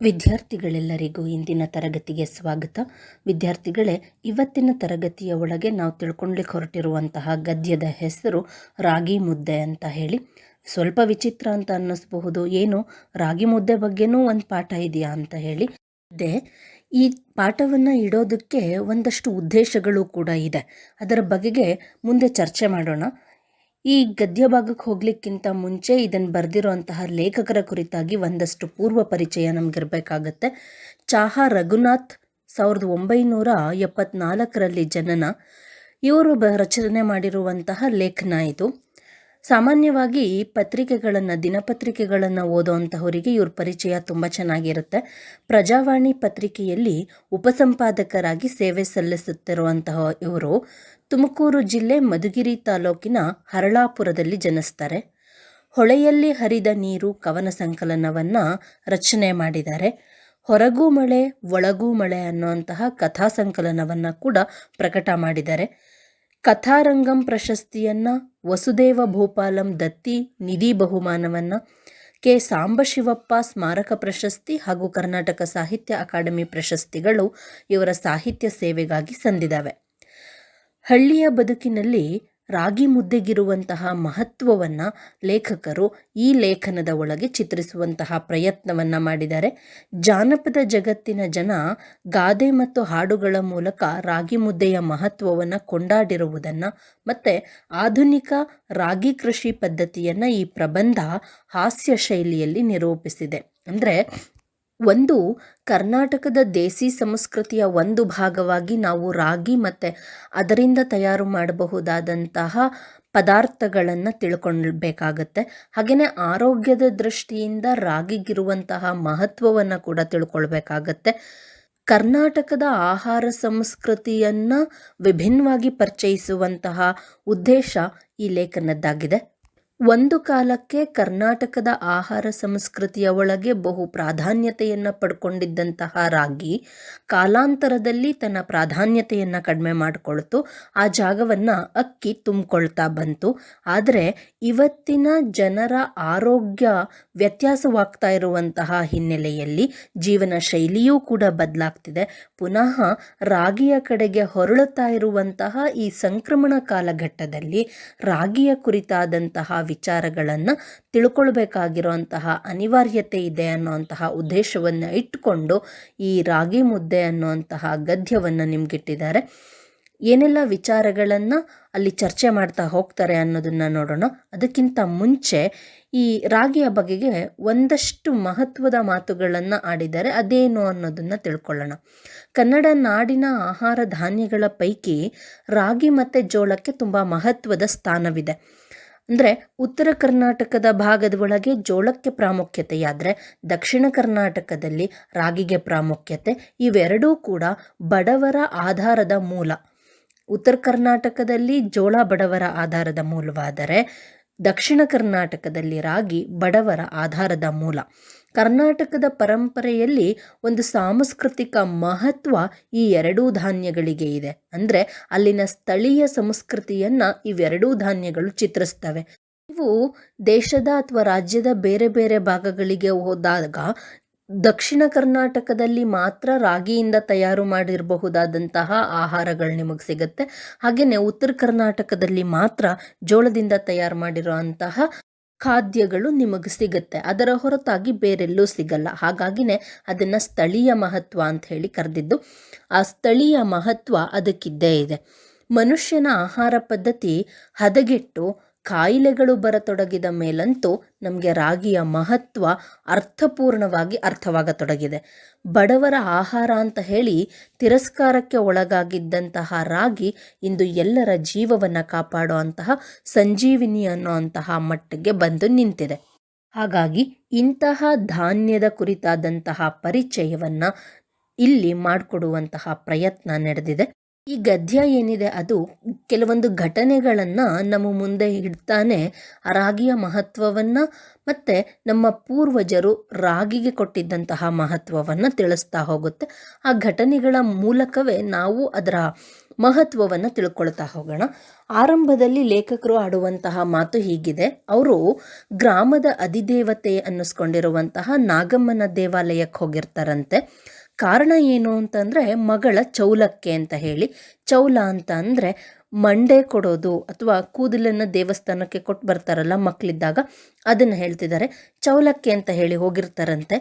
ವಿದ್ಯಾರ್ಥಿಗಳೆಲ್ಲರಿಗೂ ಇಂದಿನ ತರಗತಿಗೆ ಸ್ವಾಗತ. ವಿದ್ಯಾರ್ಥಿಗಳೇ, ಇವತ್ತಿನ ತರಗತಿಯ ಒಳಗೆ ನಾವು ತಿಳ್ಕೊಳ್ಲಿಕ್ಕೆ ಹೊರಟಿರುವಂತಹ ಗದ್ಯದ ಹೆಸರು ರಾಗಿ ಮುದ್ದೆ ಅಂತ ಹೇಳಿ. ಸ್ವಲ್ಪ ವಿಚಿತ್ರ ಅಂತ ಅನ್ನಿಸ್ಬಹುದು. ಏನು ರಾಗಿ ಮುದ್ದೆ ಬಗ್ಗೆನೂ ಒಂದು ಪಾಠ ಇದೆಯಾ ಅಂತ ಹೇಳಿ. ಮುದ್ದೆ ಈ ಪಾಠವನ್ನು ಇಡೋದಕ್ಕೆ ಒಂದಷ್ಟು ಉದ್ದೇಶಗಳು ಕೂಡ ಇದೆ. ಅದರ ಬಗೆಗೆ ಮುಂದೆ ಚರ್ಚೆ ಮಾಡೋಣ. ಈ ಗದ್ಯ ಭಾಗಕ್ಕೆ ಹೋಗ್ಲಿಕ್ಕಿಂತ ಮುಂಚೆ ಇದನ್ನು ಬರೆದಿರುವಂತಹ ಲೇಖಕರ ಕುರಿತಾಗಿ ಒಂದಷ್ಟು ಪೂರ್ವ ಪರಿಚಯ ನಮಗಿರಬೇಕಾಗತ್ತೆ. ಚಾಹಾ ರಘುನಾಥ್ ಸಾವಿರದ ಒಂಬೈನೂರ ಎಪ್ಪತ್ನಾಲ್ಕರಲ್ಲಿ ಜನನ. ಇವರು ಬ ರಚನೆ ಮಾಡಿರುವಂತಹ ಲೇಖನ ಇದು. ಸಾಮಾನ್ಯವಾಗಿ ಪತ್ರಿಕೆಗಳನ್ನು, ದಿನಪತ್ರಿಕೆಗಳನ್ನು ಓದೋವಂತಹವರಿಗೆ ಇವ್ರ ಪರಿಚಯ ತುಂಬ ಚೆನ್ನಾಗಿರುತ್ತೆ. ಪ್ರಜಾವಾಣಿ ಪತ್ರಿಕೆಯಲ್ಲಿ ಉಪಸಂಪಾದಕರಾಗಿ ಸೇವೆ ಸಲ್ಲಿಸುತ್ತಿರುವಂತಹ ಇವರು ತುಮಕೂರು ಜಿಲ್ಲೆ ಮಧುಗಿರಿ ತಾಲೂಕಿನ ಹರಳಾಪುರದಲ್ಲಿ ಜನಿಸ್ತಾರೆ. ಹೊಳೆಯಲ್ಲಿ ಹರಿದ ನೀರು ಕವನ ಸಂಕಲನವನ್ನು ರಚನೆ ಮಾಡಿದ್ದಾರೆ. ಹೊರಗೂ ಮಳೆ, ಒಳಗೂ ಮಳೆ ಅನ್ನುವಂತಹ ಕಥಾ ಸಂಕಲನವನ್ನು ಕೂಡ ಪ್ರಕಟ ಮಾಡಿದ್ದಾರೆ. ಕಥಾರಂಗಂ ಪ್ರಶಸ್ತಿಯನ್ನು ವಸುದೇವ ಭೋಪಾಲಂ ದತ್ತಿ ನಿಧಿ ಬಹುಮಾನವನ್ನು ಕೆ. ಸಾಂಬಶಿವಪ್ಪ ಸ್ಮಾರಕ ಪ್ರಶಸ್ತಿ ಹಾಗೂ ಕರ್ನಾಟಕ ಸಾಹಿತ್ಯ ಅಕಾಡೆಮಿ ಪ್ರಶಸ್ತಿಗಳು ಇವರ ಸಾಹಿತ್ಯ ಸೇವೆಗಾಗಿ ಸಂದಿದ್ದಾವೆ. ಹಳ್ಳಿಯ ಬದುಕಿನಲ್ಲಿ ರಾಗಿ ಮುದ್ದೆಗಿರುವಂತಹ ಮಹತ್ವವನ್ನು ಲೇಖಕರು ಈ ಲೇಖನದ ಒಳಗೆ ಚಿತ್ರಿಸುವಂತಹ ಪ್ರಯತ್ನವನ್ನು ಮಾಡಿದ್ದಾರೆ. ಜಾನಪದ ಜಗತ್ತಿನ ಜನ ಗಾದೆ ಮತ್ತು ಹಾಡುಗಳ ಮೂಲಕ ರಾಗಿ ಮುದ್ದೆಯ ಮಹತ್ವವನ್ನು ಕೊಂಡಾಡಿರುವುದನ್ನು ಮತ್ತು ಆಧುನಿಕ ರಾಗಿ ಕೃಷಿ ಪದ್ಧತಿಯನ್ನು ಈ ಪ್ರಬಂಧ ಹಾಸ್ಯ ಶೈಲಿಯಲ್ಲಿ ನಿರೂಪಿಸಿದೆ. ಅಂದರೆ ಒಂದು ಕರ್ನಾಟಕದ ದೇಸಿ ಸಂಸ್ಕೃತಿಯ ಒಂದು ಭಾಗವಾಗಿ ನಾವು ರಾಗಿ ಮತ್ತು ಅದರಿಂದ ತಯಾರು ಮಾಡಬಹುದಾದಂತಹ ಪದಾರ್ಥಗಳನ್ನು ತಿಳ್ಕೊಳ್ಬೇಕಾಗತ್ತೆ. ಹಾಗೆಯೇ ಆರೋಗ್ಯದ ದೃಷ್ಟಿಯಿಂದ ರಾಗಿಗಿರುವಂತಹ ಮಹತ್ವವನ್ನು ಕೂಡ ತಿಳ್ಕೊಳ್ಬೇಕಾಗತ್ತೆ. ಕರ್ನಾಟಕದ ಆಹಾರ ಸಂಸ್ಕೃತಿಯನ್ನು ವಿಭಿನ್ನವಾಗಿ ಪರಿಚಯಿಸುವಂತಹ ಉದ್ದೇಶ ಈ ಲೇಖನದ್ದಾಗಿದೆ. ಒಂದು ಕಾಲಕ್ಕೆ ಕರ್ನಾಟಕದ ಆಹಾರ ಸಂಸ್ಕೃತಿಯ ಒಳಗೆ ಬಹು ಪ್ರಾಧಾನ್ಯತೆಯನ್ನು ಪಡ್ಕೊಂಡಿದ್ದಂತಹ ರಾಗಿ ಕಾಲಾಂತರದಲ್ಲಿ ತನ್ನ ಪ್ರಾಧಾನ್ಯತೆಯನ್ನು ಕಡಿಮೆ ಮಾಡಿಕೊಳ್ತು. ಆ ಜಾಗವನ್ನು ಅಕ್ಕಿ ತುಂಬಿಕೊಳ್ತಾ ಬಂತು. ಆದರೆ ಇವತ್ತಿನ ಜನರ ಆರೋಗ್ಯ ವ್ಯತ್ಯಾಸವಾಗ್ತಾ ಇರುವಂತಹ ಹಿನ್ನೆಲೆಯಲ್ಲಿ ಜೀವನ ಶೈಲಿಯೂ ಕೂಡ ಬದಲಾಗ್ತಿದೆ. ಪುನಃ ರಾಗಿಯ ಕಡೆಗೆ ಹೊರಳುತ್ತಾ ಇರುವಂತಹ ಈ ಸಂಕ್ರಮಣ ಕಾಲಘಟ್ಟದಲ್ಲಿ ರಾಗಿಯ ಕುರಿತಾದಂತಹ ವಿಚಾರಗಳನ್ನು ತಿಳ್ಕೊಳ್ಬೇಕಾಗಿರುವಂತಹ ಅನಿವಾರ್ಯತೆ ಇದೆ ಅನ್ನುವಂತಹ ಉದ್ದೇಶವನ್ನು ಇಟ್ಟುಕೊಂಡು ಈ ರಾಗಿ ಮುದ್ದೆ ಅನ್ನುವಂತಹ ಗದ್ಯವನ್ನು ನಿಮ್ಗಿಟ್ಟಿದ್ದಾರೆ. ಏನೆಲ್ಲ ವಿಚಾರಗಳನ್ನು ಅಲ್ಲಿ ಚರ್ಚೆ ಮಾಡ್ತಾ ಹೋಗ್ತಾರೆ ಅನ್ನೋದನ್ನು ನೋಡೋಣ. ಅದಕ್ಕಿಂತ ಮುಂಚೆ ಈ ರಾಗಿಯ ಬಗೆಗೆ ಒಂದಷ್ಟು ಮಹತ್ವದ ಮಾತುಗಳನ್ನು ಆಡಿದ್ದಾರೆ. ಅದೇನು ಅನ್ನೋದನ್ನು ತಿಳ್ಕೊಳ್ಳೋಣ. ಕನ್ನಡ ನಾಡಿನ ಆಹಾರ ಧಾನ್ಯಗಳ ಪೈಕಿ ರಾಗಿ ಮತ್ತು ಜೋಳಕ್ಕೆ ತುಂಬ ಮಹತ್ವದ ಸ್ಥಾನವಿದೆ. ಅಂದರೆ ಉತ್ತರ ಕರ್ನಾಟಕದ ಭಾಗದ ಒಳಗೆ ಜೋಳಕ್ಕೆ ಪ್ರಾಮುಖ್ಯತೆಯಾದರೆ ದಕ್ಷಿಣ ಕರ್ನಾಟಕದಲ್ಲಿ ರಾಗಿಗೆ ಪ್ರಾಮುಖ್ಯತೆ, ಇವೆರಡೂ ಕೂಡ ಬಡವರ ಆಧಾರದ ಮೂಲ. ಉತ್ತರ ಕರ್ನಾಟಕದಲ್ಲಿ ಜೋಳ ಬಡವರ ಆಧಾರದ ಮೂಲವಾದರೆ ದಕ್ಷಿಣ ಕರ್ನಾಟಕದಲ್ಲಿ ರಾಗಿ ಬಡವರ ಆಧಾರದ ಮೂಲ. ಕರ್ನಾಟಕದ ಪರಂಪರೆಯಲ್ಲಿ ಒಂದು ಸಾಂಸ್ಕೃತಿಕ ಮಹತ್ವ ಈ ಎರಡೂ ಧಾನ್ಯಗಳಿಗೆ ಇದೆ. ಅಂದರೆ ಅಲ್ಲಿನ ಸ್ಥಳೀಯ ಸಂಸ್ಕೃತಿಯನ್ನು ಇವೆರಡೂ ಧಾನ್ಯಗಳು ಚಿತ್ರಿಸ್ತವೆ. ಇವು ದೇಶದ ಅಥವಾ ರಾಜ್ಯದ ಬೇರೆ ಬೇರೆ ಭಾಗಗಳಿಗೆ ಹೋದಾಗ ದಕ್ಷಿಣ ಕರ್ನಾಟಕದಲ್ಲಿ ಮಾತ್ರ ರಾಗಿಯಿಂದ ತಯಾರು ಮಾಡಿರಬಹುದಾದಂತಹ ಆಹಾರಗಳು ನಿಮಗೆ ಸಿಗುತ್ತೆ. ಹಾಗೆಯೇ ಉತ್ತರ ಕರ್ನಾಟಕದಲ್ಲಿ ಮಾತ್ರ ಜೋಳದಿಂದ ತಯಾರು ಮಾಡಿರುವಂತಹ ಖಾದ್ಯಗಳು ನಿಮಗೆ ಸಿಗುತ್ತೆ. ಅದರ ಹೊರತಾಗಿ ಬೇರೆಲ್ಲೂ ಸಿಗಲ್ಲ. ಹಾಗಾಗಿನೇ ಅದನ್ನು ಸ್ಥಳೀಯ ಮಹತ್ವ ಅಂತ ಹೇಳಿ ಕರೆದಿದ್ದು. ಆ ಸ್ಥಳೀಯ ಮಹತ್ವ ಅದಕ್ಕಿದ್ದೇ ಇದೆ. ಮನುಷ್ಯನ ಆಹಾರ ಪದ್ಧತಿ ಹದಗೆಟ್ಟು ಕಾಯಿಲೆಗಳು ಬರತೊಡಗಿದ ಮೇಲಂತೂ ನಮಗೆ ರಾಗಿಯ ಮಹತ್ವ ಅರ್ಥಪೂರ್ಣವಾಗಿ ಅರ್ಥವಾಗತೊಡಗಿದೆ. ಬಡವರ ಆಹಾರ ಅಂತ ಹೇಳಿ ತಿರಸ್ಕಾರಕ್ಕೆ ಒಳಗಾಗಿದ್ದಂತಹ ರಾಗಿ ಇಂದು ಎಲ್ಲರ ಜೀವವನ್ನು ಕಾಪಾಡೋ ಅಂತಹ ಸಂಜೀವಿನಿ ಅನ್ನೋ ಅಂತಹ ಮಟ್ಟಿಗೆ ಬಂದು ನಿಂತಿದೆ. ಹಾಗಾಗಿ ಇಂತಹ ಧಾನ್ಯದ ಕುರಿತಾದಂತಹ ಪರಿಚಯವನ್ನು ಇಲ್ಲಿ ಮಾಡಿಕೊಡುವಂತಹ ಪ್ರಯತ್ನ ನಡೆದಿದೆ. ಈ ಗದ್ಯ ಏನಿದೆ, ಅದು ಕೆಲವೊಂದು ಘಟನೆಗಳನ್ನು ನಮ್ಮ ಮುಂದೆ ಇಡ್ತಾನೆ. ರಾಗಿಯ ಮಹತ್ವವನ್ನು ಮತ್ತು ನಮ್ಮ ಪೂರ್ವಜರು ರಾಗಿಗೆ ಕೊಟ್ಟಿದ್ದಂತಹ ಮಹತ್ವವನ್ನು ತಿಳಿಸ್ತಾ ಹೋಗುತ್ತೆ. ಆ ಘಟನೆಗಳ ಮೂಲಕವೇ ನಾವು ಅದರ ಮಹತ್ವವನ್ನು ತಿಳ್ಕೊಳ್ತಾ ಹೋಗೋಣ. ಆರಂಭದಲ್ಲಿ ಲೇಖಕರು ಆಡುವಂತಹ ಮಾತು ಹೀಗಿದೆ. ಅವರು ಗ್ರಾಮದ ಅಧಿದೇವತೆ ಅನ್ನಿಸ್ಕೊಂಡಿರುವಂತಹ ನಾಗಮ್ಮನ ದೇವಾಲಯಕ್ಕೆ ಹೋಗಿರ್ತಾರಂತೆ. ಕಾರಣ ಏನು ಅಂತಂದರೆ ಮಗಳ ಚೌಲಕ್ಕೆ ಅಂತ ಹೇಳಿ. ಚೌಲ ಅಂತ ಅಂದರೆ ಮಂಡೆ ಕೊಡೋದು ಅಥವಾ ಕೂದಲನ್ನು ದೇವಸ್ಥಾನಕ್ಕೆ ಕೊಟ್ಟು ಬರ್ತಾರಲ್ಲ ಮಕ್ಕಳಿದ್ದಾಗ ಅದನ್ನು ಹೇಳ್ತಿದ್ದಾರೆ. ಚೌಲಕ್ಕೆ ಅಂತ ಹೇಳಿ ಹೋಗಿರ್ತಾರಂತೆ.